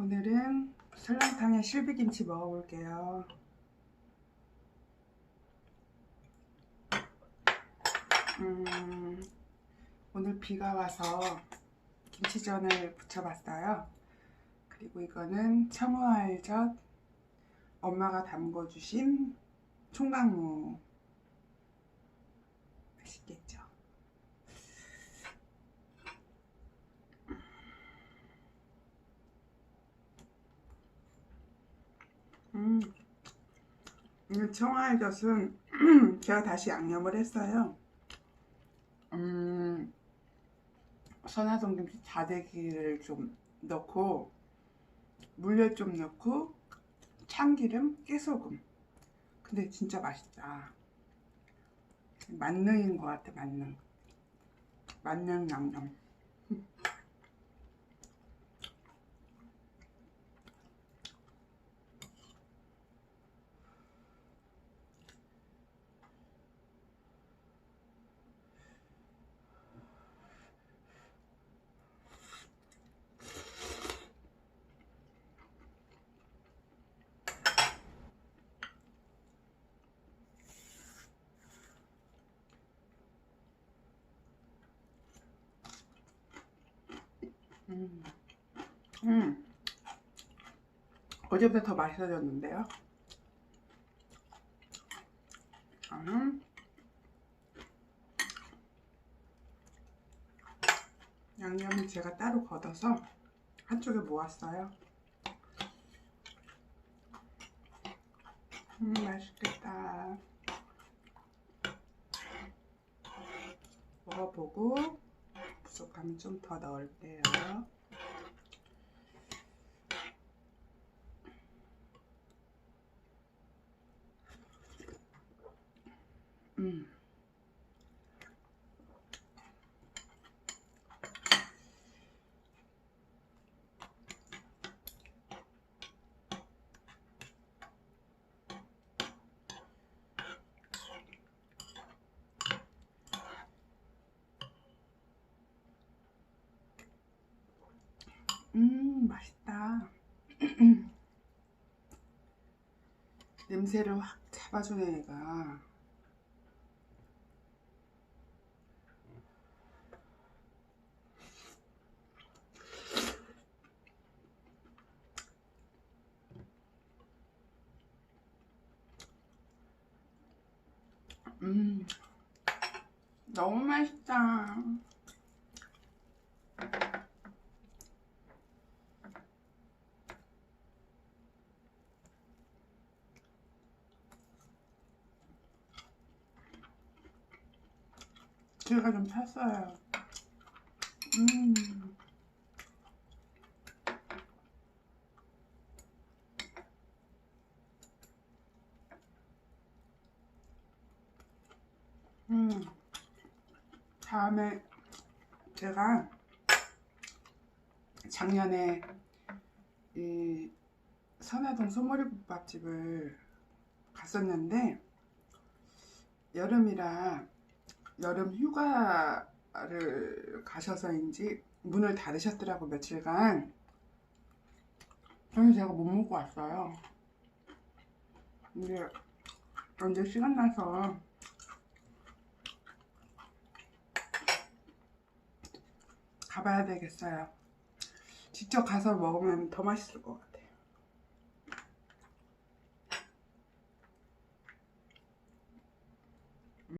오늘은 설렁탕에 실비김치 먹어볼게요. 음, 오늘 비가 와서 김치전을 부쳐봤어요. 그리고 이거는 청어알젓 엄마가 담궈주신 총각무 맛있겠죠? 음, 이 청어알젓은 제가 다시 양념을 했어요. 음, 선화동 김치 다대기를 좀 넣고 물엿 좀 넣고 참기름, 깨소금. 근데 진짜 맛있다. 만능인 것 같아, 만능. 만능 양념. 음. 음. 어제보다 더 맛있어졌는데요. 음. 양념은 제가 따로 걷어서 한쪽에 모았어요. 음, 맛있겠다. 먹어보고 부족하면 좀 더 넣을게요. 음. 음, 맛있다. 냄새를 확 잡아주네, 얘가. 음, 너무 맛있다. 제가 좀 탔어요. 음. 음. 다음에 제가 작년에 이 선화동 소머리국밥집을 갔었는데 여름이라 여름 휴가를 가셔서인지 문을 닫으셨더라고 며칠간. 그래서 제가 못 먹고 왔어요. 근데 언제 시간 나서 가봐야 되겠어요. 직접 가서 먹으면 더 맛있을 것 같아요